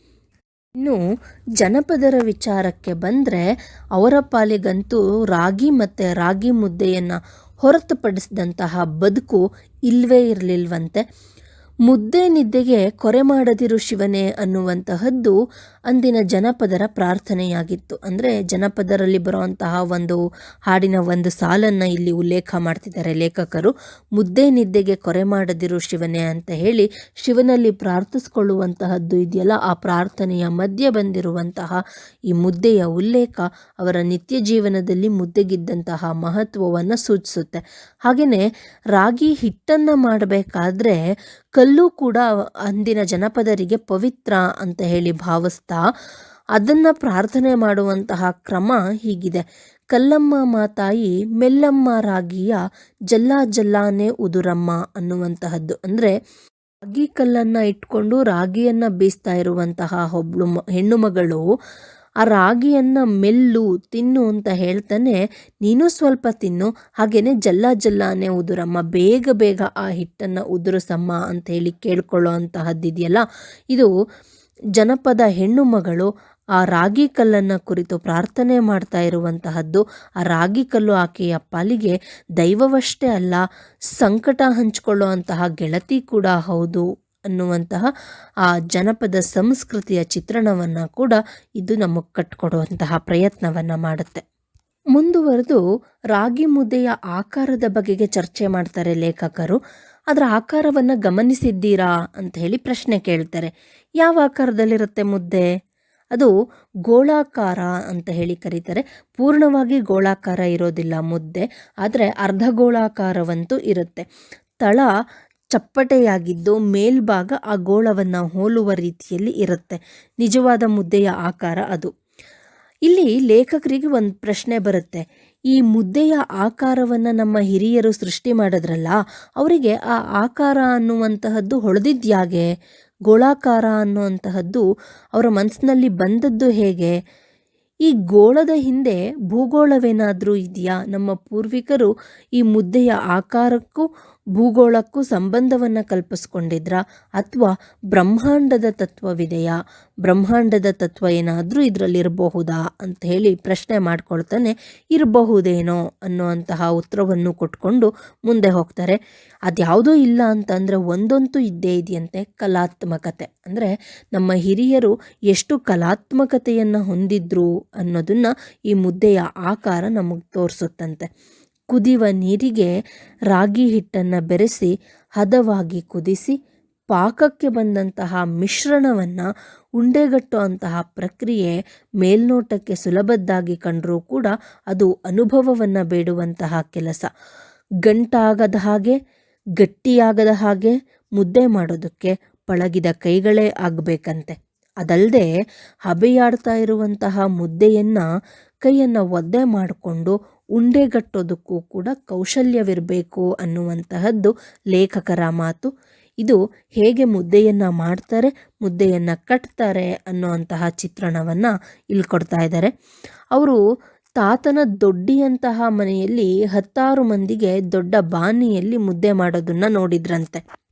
ಇನ್ನು ಜನಪದರ ವಿಚಾರಕ್ಕೆ ಬಂದರೆ ಅವರ ಪಾಲಿಗಂತೂ ರಾಗಿ ಮತ್ತು ರಾಗಿ ಮುದ್ದೆಯನ್ನು ಹೊರತುಪಡಿಸಿದಂತಹ ಬದುಕು ಇಲ್ಲವೇ ಇರಲಿಲ್ವಂತೆ. ಮುದ್ದೆ ನಿದ್ದೆಗೆ ಕೊರೆ ಮಾಡದಿರು ಶಿವನೇ ಅನ್ನುವಂತಹದ್ದು ಅಂದಿನ ಜನಪದರ ಪ್ರಾರ್ಥನೆಯಾಗಿತ್ತು. ಅಂದರೆ ಜನಪದರಲ್ಲಿ ಬರುವಂತಹ ಒಂದು ಹಾಡಿನ ಒಂದು ಸಾಲನ್ನು ಇಲ್ಲಿ ಉಲ್ಲೇಖ ಮಾಡ್ತಿದ್ದಾರೆ ಲೇಖಕರು. ಮುದ್ದೆ ನಿದ್ದೆಗೆ ಕೊರೆ ಮಾಡದಿರು ಶಿವನೇ ಅಂತ ಹೇಳಿ ಶಿವನಲ್ಲಿ ಪ್ರಾರ್ಥಿಸ್ಕೊಳ್ಳುವಂತಹದ್ದು ಇದೆಯಲ್ಲ, ಆ ಪ್ರಾರ್ಥನೆಯ ಮಧ್ಯೆ ಬಂದಿರುವಂತಹ ಈ ಮುದ್ದೆಯ ಉಲ್ಲೇಖ ಅವರ ನಿತ್ಯ ಜೀವನದಲ್ಲಿ ಮುದ್ದೆಗಿದ್ದಂತಹ ಮಹತ್ವವನ್ನು ಸೂಚಿಸುತ್ತೆ. ಹಾಗೆಯೇ ರಾಗಿ ಹಿಟ್ಟನ್ನು ಮಾಡಬೇಕಾದ್ರೆ ಕಲ್ಲು ಕೂಡ ಅಂದಿನ ಜನಪದರಿಗೆ ಪವಿತ್ರ ಅಂತ ಹೇಳಿ ಭಾವಿಸ್ತಾ ಅದನ್ನು ಪ್ರಾರ್ಥನೆ ಮಾಡುವಂತಹ ಕ್ರಮ ಹೀಗಿದೆ. ಕಲ್ಲಮ್ಮ ಮಾತಾಯಿ ಮೆಲ್ಲಮ್ಮ ರಾಗಿಯ ಜಲ್ಲ ಜಲ್ಲಾನೆ ಉದುರಮ್ಮ ಅನ್ನುವಂತಹದ್ದು. ಅಂದರೆ ರಾಗಿ ಕಲ್ಲನ್ನು ಇಟ್ಕೊಂಡು ರಾಗಿಯನ್ನು ಬೀಸ್ತಾ ಇರುವಂತಹ ಒಬ್ಳು ಹೆಣ್ಣು ಮಗಳು ಆ ರಾಗಿಯನ್ನು ಮೆಲ್ಲು, ತಿನ್ನು ಅಂತ ಹೇಳ್ತಾನೆ, ನೀನು ಸ್ವಲ್ಪ ತಿನ್ನು ಹಾಗೆಯೇ ಜಲ್ಲ ಜಲ್ಲಾನೆ ಉದುರಮ್ಮ, ಬೇಗ ಬೇಗ ಆ ಹಿಟ್ಟನ್ನು ಉದುರಿಸಮ್ಮ ಅಂತ ಹೇಳಿ ಕೇಳ್ಕೊಳ್ಳೋ ಅಂತಹದ್ದಿದೆಯಲ್ಲ? ಇದು ಜನಪದ ಹೆಣ್ಣು ಮಗಳು ಆ ರಾಗಿ ಕಲ್ಲನ್ನು ಕುರಿತು ಪ್ರಾರ್ಥನೆ ಮಾಡ್ತಾ ಇರುವಂತಹದ್ದು, ಆ ರಾಗಿ ಕಲ್ಲು ಆಕೆಯ ಪಾಲಿಗೆ ದೈವವಷ್ಟೇ ಅಲ್ಲ, ಸಂಕಟ ಹಂಚಿಕೊಳ್ಳುವಂತಹ ಗೆಳತಿ ಕೂಡ ಹೌದು ಅನ್ನುವಂತಹ ಆ ಜನಪದ ಸಂಸ್ಕೃತಿಯ ಚಿತ್ರಣವನ್ನು ಕೂಡ ಇದು ನಮಗೆ ಕಟ್ಕೊಡುವಂತಹ ಪ್ರಯತ್ನವನ್ನು ಮಾಡುತ್ತೆ. ಮುಂದುವರೆದು ರಾಗಿ ಮುದ್ದೆಯ ಆಕಾರದ ಬಗೆಗೆ ಚರ್ಚೆ ಮಾಡ್ತಾರೆ ಲೇಖಕರು. ಅದರ ಆಕಾರವನ್ನು ಗಮನಿಸಿದ್ದೀರಾ ಅಂತ ಹೇಳಿ ಪ್ರಶ್ನೆ ಕೇಳ್ತಾರೆ. ಯಾವ ಆಕಾರದಲ್ಲಿರುತ್ತೆ ಮುದ್ದೆ? ಅದು ಗೋಳಾಕಾರ ಅಂತ ಹೇಳಿ ಕರೀತಾರೆ. ಪೂರ್ಣವಾಗಿ ಗೋಳಾಕಾರ ಇರೋದಿಲ್ಲ ಮುದ್ದೆ, ಆದರೆ ಅರ್ಧ ಗೋಳಾಕಾರವಂತೂ ಇರುತ್ತೆ. ತಳ ಚಪ್ಪಟೆಯಾಗಿದ್ದು ಮೇಲ್ಭಾಗ ಆ ಗೋಳವನ್ನು ಹೋಲುವ ರೀತಿಯಲ್ಲಿ ಇರುತ್ತೆ. ನಿಜವಾದ ಮುದ್ದೆಯ ಆಕಾರ ಅದು. ಇಲ್ಲಿ ಲೇಖಕರಿಗೆ ಒಂದು ಪ್ರಶ್ನೆ ಬರುತ್ತೆ. ಈ ಮುದ್ದೆಯ ಆಕಾರವನ್ನು ನಮ್ಮ ಹಿರಿಯರು ಸೃಷ್ಟಿ ಮಾಡಿದ್ರಲ್ಲ, ಅವರಿಗೆ ಆ ಆಕಾರ ಅನ್ನುವಂತಹದ್ದು ಹೊಳೆದಿದ್ಯಾಗೆ? ಗೋಳಾಕಾರ ಅನ್ನುವಂತಹದ್ದು ಅವರ ಮನಸ್ಸಿನಲ್ಲಿ ಬಂದದ್ದು ಹೇಗೆ? ಈ ಗೋಳದ ಹಿಂದೆ ಭೂಗೋಳವೇನಾದರೂ ಇದೆಯಾ? ನಮ್ಮ ಪೂರ್ವಿಕರು ಈ ಮುದ್ದೆಯ ಆಕಾರಕ್ಕೂ ಭೂಗೋಳಕ್ಕೂ ಸಂಬಂಧವನ್ನು ಕಲ್ಪಿಸ್ಕೊಂಡಿದ್ರಾ? ಅಥವಾ ಬ್ರಹ್ಮಾಂಡದ ತತ್ವವಿದೆಯಾ? ಬ್ರಹ್ಮಾಂಡದ ತತ್ವ ಏನಾದರೂ ಇದರಲ್ಲಿರಬಹುದಾ? ಅಂತ ಹೇಳಿ ಪ್ರಶ್ನೆ ಮಾಡ್ಕೊಳ್ತಾನೆ, ಇರಬಹುದೇನೋ ಅನ್ನುವಂತಹ ಉತ್ತರವನ್ನು ಕೊಟ್ಕೊಂಡು ಮುಂದೆ ಹೋಗ್ತಾರೆ. ಅದ್ಯಾವುದೂ ಇಲ್ಲ ಅಂತಂದರೆ ಒಂದಂತೂ ಇದ್ದೇ ಇದೆಯಂತೆ, ಕಲಾತ್ಮಕತೆ. ಅಂದರೆ ನಮ್ಮ ಹಿರಿಯರು ಎಷ್ಟು ಕಲಾತ್ಮಕತೆಯನ್ನು ಹೊಂದಿದ್ರು ಅನ್ನೋದನ್ನು ಈ ಮುದ್ದೆಯ ಆಕಾರ ನಮಗೆ ತೋರಿಸುತ್ತಂತೆ. ಕುದಿಯುವ ನೀರಿಗೆ ರಾಗಿ ಹಿಟ್ಟನ್ನು ಬೆರೆಸಿ ಹದವಾಗಿ ಕುದಿಸಿ ಪಾಕಕ್ಕೆ ಬಂದಂತಹ ಮಿಶ್ರಣವನ್ನು ಉಂಡೆಗಟ್ಟುವಂತಹ ಪ್ರಕ್ರಿಯೆ ಮೇಲ್ನೋಟಕ್ಕೆ ಸುಲಭದ್ದಾಗಿ ಕಂಡರೂ ಕೂಡ ಅದು ಅನುಭವವನ್ನು ಬೇಡುವಂತಹ ಕೆಲಸ. ಗಂಟಾಗದ ಹಾಗೆ, ಗಟ್ಟಿಯಾಗದ ಹಾಗೆ ಮುದ್ದೆ ಮಾಡೋದಕ್ಕೆ ಪಳಗಿದ ಕೈಗಳೇ ಆಗಬೇಕಂತೆ. ಅದಲ್ಲದೆ ಹಬೆಯಾಡ್ತಾ ಇರುವಂತಹ ಮುದ್ದೆಯನ್ನು ಕೈಯನ್ನು ಒದ್ದೆ ಮಾಡಿಕೊಂಡು ಉಂಡೆಗಟ್ಟೋದಕ್ಕೂ ಕೂಡ ಕೌಶಲ್ಯವಿರಬೇಕು ಅನ್ನುವಂತಹದ್ದು ಲೇಖಕರ ಮಾತು. ಇದು ಹೇಗೆ ಮುದ್ದೆಯನ್ನು ಮಾಡ್ತಾರೆ, ಮುದ್ದೆಯನ್ನು ಕಟ್ತಾರೆ ಅನ್ನುವಂತಹ ಚಿತ್ರಣವನ್ನು ಇಲ್ಲಿ ಕೊಡ್ತಾ ಇದ್ದಾರೆ. ಅವರು ತಾತನ ದೊಡ್ಡಿಯಂತಹ ಮನೆಯಲ್ಲಿ ಹತ್ತಾರು ಮಂದಿಗೆ ದೊಡ್ಡ ಬಾನಿಯಲ್ಲಿ ಮುದ್ದೆ ಮಾಡೋದನ್ನು ನೋಡಿದ್ರಂತೆ.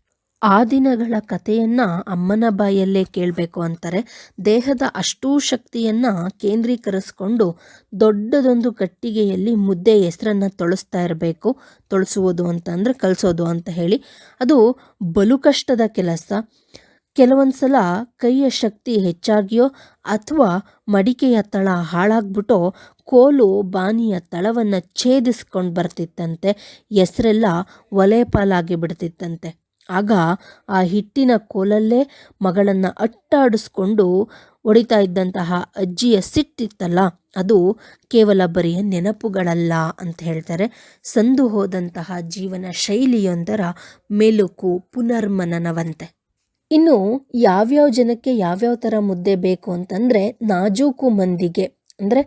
ಆ ದಿನಗಳ ಕಥೆಯನ್ನು ಅಮ್ಮನ ಬಾಯಲ್ಲೇ ಕೇಳಬೇಕು ಅಂತಾರೆ. ದೇಹದ ಅಷ್ಟೂ ಶಕ್ತಿಯನ್ನು ಕೇಂದ್ರೀಕರಿಸ್ಕೊಂಡು ದೊಡ್ಡದೊಂದು ಕಟ್ಟಿಗೆಯಲ್ಲಿ ಮುದ್ದೆ ಹೆಸರನ್ನು ತೊಳಸ್ತಾ ಇರಬೇಕು. ತೊಳಸುವುದು ಅಂತಂದರೆ ಕಲಿಸೋದು ಅಂತ ಹೇಳಿ. ಅದು ಬಲು ಕಷ್ಟದ ಕೆಲಸ. ಕೆಲವೊಂದು ಸಲ ಕೈಯ ಶಕ್ತಿ ಹೆಚ್ಚಾಗಿಯೋ ಅಥವಾ ಮಡಿಕೆಯ ತಳ ಹಾಳಾಗ್ಬಿಟ್ಟೋ ಕೋಲು ಬಾನಿಯ ತಳವನ್ನು ಛೇದಿಸ್ಕೊಂಡು ಬರ್ತಿತ್ತಂತೆ. ಹೆಸರೆಲ್ಲ ಒಲೆ ಪಾಲಾಗಿ ಬಿಡ್ತಿತ್ತಂತೆ. ಆಗ ಆ ಹಿಟ್ಟಿನ ಕೋಲಲ್ಲೇ ಮಗಳನ್ನು ಅಟ್ಟಾಡಿಸ್ಕೊಂಡು ಹೊಡಿತಾ ಇದ್ದಂತಹ ಅಜ್ಜಿಯ ಸಿಟ್ಟಿತ್ತಲ್ಲ, ಅದು ಕೇವಲ ಬರಿಯ ನೆನಪುಗಳಲ್ಲ ಅಂತ ಹೇಳ್ತಾರೆ. ಸಂದು ಹೋದಂತಹ ಜೀವನ ಶೈಲಿಯೊಂದರ ಮೆಲುಕು ಪುನರ್ಮನನವಂತೆ. ಇನ್ನು ಯಾವ್ಯಾವ ಜನಕ್ಕೆ ಯಾವ್ಯಾವ ಥರ ಮುದ್ದೆ ಬೇಕು ಅಂತಂದರೆ ನಾಜೂಕು ಮಂದಿಗೆ. ಅಂದರೆ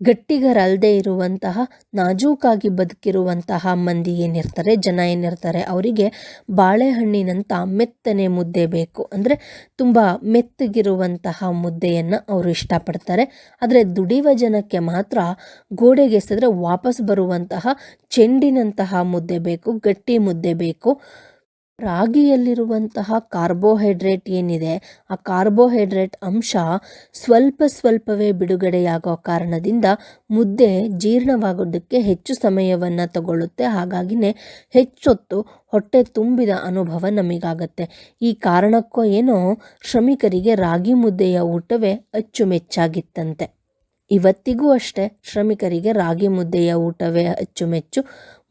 ಗಟ್ಟಿಗರಲ್ಲದೆ ಇರುವಂತಹ, ನಾಜೂಕಾಗಿ ಬದುಕಿರುವಂತಹ ಮಂದಿ ಏನಿರ್ತಾರೆ, ಜನ ಏನಿರ್ತಾರೆ, ಅವರಿಗೆ ಬಾಳೆಹಣ್ಣಿನಂಥ ಮೆತ್ತನೆ ಮುದ್ದೆ ಬೇಕು. ಅಂದರೆ ತುಂಬ ಮೆತ್ತಗಿರುವಂತಹ ಮುದ್ದೆಯನ್ನು ಅವರು ಇಷ್ಟಪಡ್ತಾರೆ. ಆದರೆ ದುಡಿಯುವ ಜನಕ್ಕೆ ಮಾತ್ರ ಗೋಡೆಗೆ ಎಸೆದ್ರೆ ವಾಪಸ್ ಬರುವಂತಹ ಚೆಂಡಿನಂತಹ ಮುದ್ದೆ ಬೇಕು, ಗಟ್ಟಿ ಮುದ್ದೆ ಬೇಕು. ರಾಗಿಯಲ್ಲಿರುವಂತಹ ಕಾರ್ಬೋಹೈಡ್ರೇಟ್ ಏನಿದೆ, ಆ ಕಾರ್ಬೋಹೈಡ್ರೇಟ್ ಅಂಶ ಸ್ವಲ್ಪ ಸ್ವಲ್ಪವೇ ಬಿಡುಗಡೆಯಾಗೋ ಕಾರಣದಿಂದ ಮುದ್ದೆ ಜೀರ್ಣವಾಗೋದಕ್ಕೆ ಹೆಚ್ಚು ಸಮಯವನ್ನು ತಗೊಳ್ಳುತ್ತೆ. ಹಾಗಾಗಿನೇ ಹೆಚ್ಚೊತ್ತು ಹೊಟ್ಟೆ ತುಂಬಿದ ಅನುಭವ ನಮಗಾಗತ್ತೆ. ಈ ಕಾರಣಕ್ಕೋ ಏನೋ ಶ್ರಮಿಕರಿಗೆ ರಾಗಿ ಮುದ್ದೆಯ ಊಟವೇ ಅಚ್ಚುಮೆಚ್ಚಾಗಿತ್ತಂತೆ. ಇವತ್ತಿಗೂ ಅಷ್ಟೇ ಶ್ರಮಿಕರಿಗೆ ರಾಗಿ ಮುದ್ದೆಯ ಊಟವೇ ಅಚ್ಚುಮೆಚ್ಚು.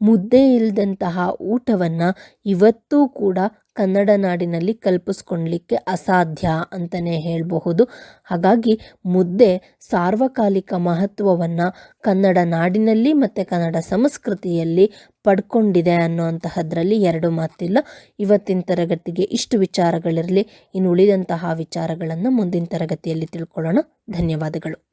ಮುದ್ದೆ ಇಲ್ಲದಂತಹ ಊಟವನ್ನು ಇವತ್ತೂ ಕೂಡ ಕನ್ನಡ ನಾಡಿನಲ್ಲಿ ಕಲ್ಪಿಸ್ಕೊಳ್ಲಿಕ್ಕೆ ಅಸಾಧ್ಯ ಅಂತಲೇ ಹೇಳಬಹುದು. ಹಾಗಾಗಿ ಮುದ್ದೆ ಸಾರ್ವಕಾಲಿಕ ಮಹತ್ವವನ್ನು ಕನ್ನಡ ನಾಡಿನಲ್ಲಿ ಮತ್ತು ಕನ್ನಡ ಸಂಸ್ಕೃತಿಯಲ್ಲಿ ಪಡ್ಕೊಂಡಿದೆ ಅನ್ನೋಂತಹದ್ರಲ್ಲಿ ಎರಡು ಮಾತಿಲ್ಲ. ಇವತ್ತಿನ ತರಗತಿಗೆ ಇಷ್ಟು ವಿಚಾರಗಳಿರಲಿ. ಇನ್ನು ಉಳಿದಂತಹ ವಿಚಾರಗಳನ್ನು ಮುಂದಿನ ತರಗತಿಯಲ್ಲಿ ತಿಳ್ಕೊಳ್ಳೋಣ. ಧನ್ಯವಾದಗಳು.